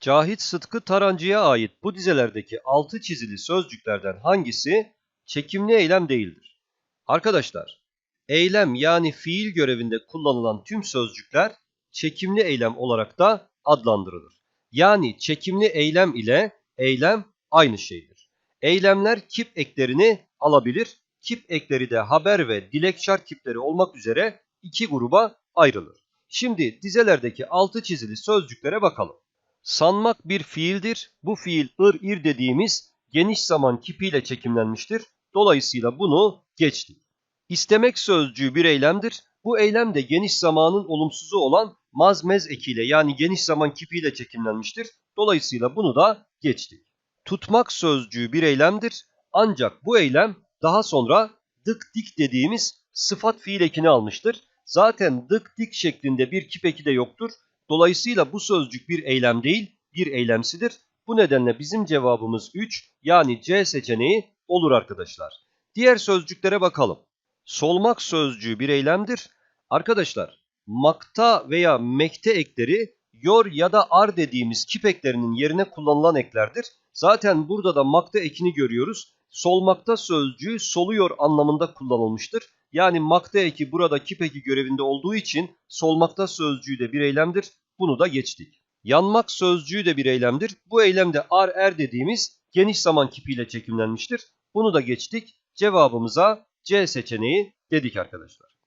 Cahit Sıtkı Tarancı'ya ait bu dizelerdeki altı çizili sözcüklerden hangisi çekimli eylem değildir? Arkadaşlar, eylem yani fiil görevinde kullanılan tüm sözcükler çekimli eylem olarak da adlandırılır. Yani çekimli eylem ile eylem aynı şeydir. Eylemler kip eklerini alabilir. Kip ekleri de haber ve dilekçar kipleri olmak üzere iki gruba ayrılır. Şimdi dizelerdeki altı çizili sözcüklere bakalım. Sanmak bir fiildir. Bu fiil ır ir dediğimiz geniş zaman kipiyle çekimlenmiştir. Dolayısıyla bunu geçtik. İstemek sözcüğü bir eylemdir. Bu eylem de geniş zamanın olumsuzu olan mazmez ekiyle yani geniş zaman kipiyle çekimlenmiştir. Dolayısıyla bunu da geçtik. Tutmak sözcüğü bir eylemdir. Ancak bu eylem daha sonra dık dik dediğimiz sıfat fiil ekini almıştır. Zaten dık dik şeklinde bir kip eki de yoktur. Dolayısıyla bu sözcük bir eylem değil, bir eylemsidir. Bu nedenle bizim cevabımız 3 yani C seçeneği olur arkadaşlar. Diğer sözcüklere bakalım. Solmak sözcüğü bir eylemdir. Arkadaşlar makta veya mekte ekleri yor ya da ar dediğimiz kip eklerinin yerine kullanılan eklerdir. Zaten burada da makta ekini görüyoruz. Solmakta sözcüğü soluyor anlamında kullanılmıştır. Yani makta eki burada kip eki görevinde olduğu için solmakta sözcüğü de bir eylemdir. Bunu da geçtik. Yanmak sözcüğü de bir eylemdir. Bu eylemde ar er dediğimiz geniş zaman kipiyle çekimlenmiştir. Bunu da geçtik. Cevabımıza C seçeneği dedik arkadaşlar.